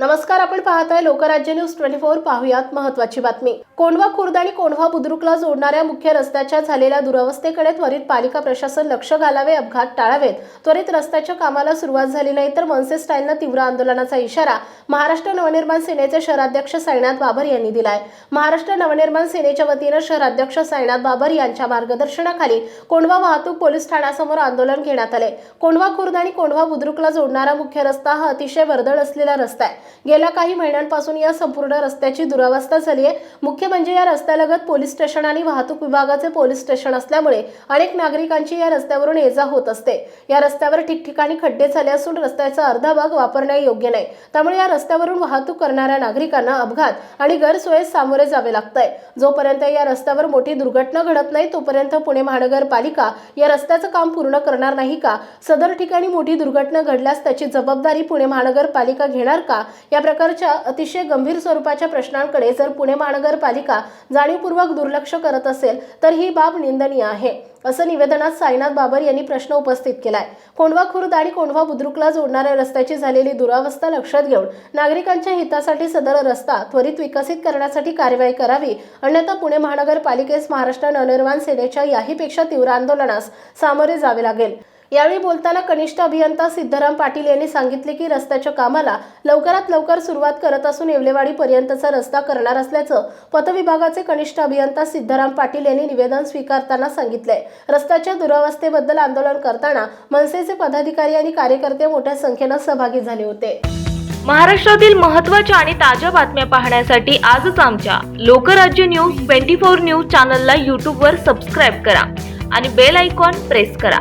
नमस्कार आपण पाहताय लोकराज्य न्यूज ट्वेंटी फोर पाहुयात महत्वाची बातमी. कोंढवा खुर्द आणि कोंढवा बुद्रुकला जोडणाऱ्या मुख्य रस्त्याच्या झालेल्या दुरावस्थेकडे त्वरित पालिका प्रशासन लक्ष घालावे अपघात टाळावेत. त्वरित रस्त्याच्या कामाला सुरुवात झाली नाही तर मनसे स्टाईलनं तीव्र आंदोलनाचा इशारा महाराष्ट्र नवनिर्माण सेनेचे शहराध्यक्ष साईनाथ बाबर यांनी दिलाय. महाराष्ट्र नवनिर्माण सेनेच्या वतीनं शहराध्यक्ष साईनाथ बाबर यांच्या मार्गदर्शनाखाली कोंढवा वाहतूक पोलीस ठाण्यासमोर आंदोलन घेण्यात आले कोंढवा खुर्द आणि कोंढवा बुद्रुकला जोडणारा मुख्य रस्ता हा अतिशय वर्दळ असलेला रस्ता आहे. गेल्या काही महिन्यांपासून या संपूर्ण रस्त्याची दुरावस्था झाली आहे. मुख्य म्हणजे या रस्त्यालगत पोलीस स्टेशन आणि वाहतूक विभागाचे पोलीस स्टेशन असल्यामुळे अनेक नागरिकांची या रस्त्यावरून ये जा होत असते. या रस्त्यावर ठिकठिकाणी खड्डे झाले असून रस्त्याचा अर्धा भाग वापरणे योग्य नाही. त्यामुळे या रस्त्यावरून वाहतूक करणाऱ्या नागरिकांना अपघात आणि गैरसोयीस सामोरे जावे लागतंय. जोपर्यंत या रस्त्यावर मोठी दुर्घटना घडत नाही तोपर्यंत पुणे महानगरपालिका या रस्त्याचं काम पूर्ण करणार नाही का? सदर ठिकाणी मोठी दुर्घटना घडल्यास त्याची जबाबदारी पुणे महानगरपालिका घेणार का? या प्रकारच्या अतिशय गंभीर स्वरूपाच्या प्रश्नांकडे जर पुणे महानगरपालिका जाणीवपूर्वक दुर्लक्ष करत असेल तर ही बाब निंदनीय आहे असं निवेदनात साईनाथ बाबर यांनी प्रश्न उपस्थित केलाय. कोंढवा खुर्द आणि कोंढवा बुद्रुकला जोडणाऱ्या रस्त्याची झालेली दुरावस्था लक्षात घेऊन नागरिकांच्या हितासाठी सदर रस्ता त्वरित विकसित करण्यासाठी कार्यवाही करावी अन्यथा पुणे महानगरपालिकेस महाराष्ट्र नवनिर्माण सेनेच्या याहीपेक्षा तीव्र आंदोलनास सामोरे जावे लागेल. यावेळी बोलताना कनिष्ठ अभियंता सिद्धराम पाटील यांनी सांगितले की रस्त्याच्या कामाला लवकरात लवकर सुरुवात करत असून येवलेवाडी पर्यंतचा रस्ता करणार असल्याचं पतविभागाचे कनिष्ठ अभियंता सिद्धराम पाटील यांनी निवेदन स्वीकारताना सांगितलंय. रस्त्याच्या दुरावस्थेबद्दल आंदोलन करताना मनसेचे पदाधिकारी आणि कार्यकर्ते मोठ्या संख्येनं सहभागी झाले होते. महाराष्ट्रातील महत्त्वाच्या आणि ताज्या बातम्या पाहण्यासाठी आजच आमच्या Lokrajya news twenty four news चॅनलला यूट्यूबवर सबस्क्राईब करा आणि बेल आयकॉन प्रेस करा.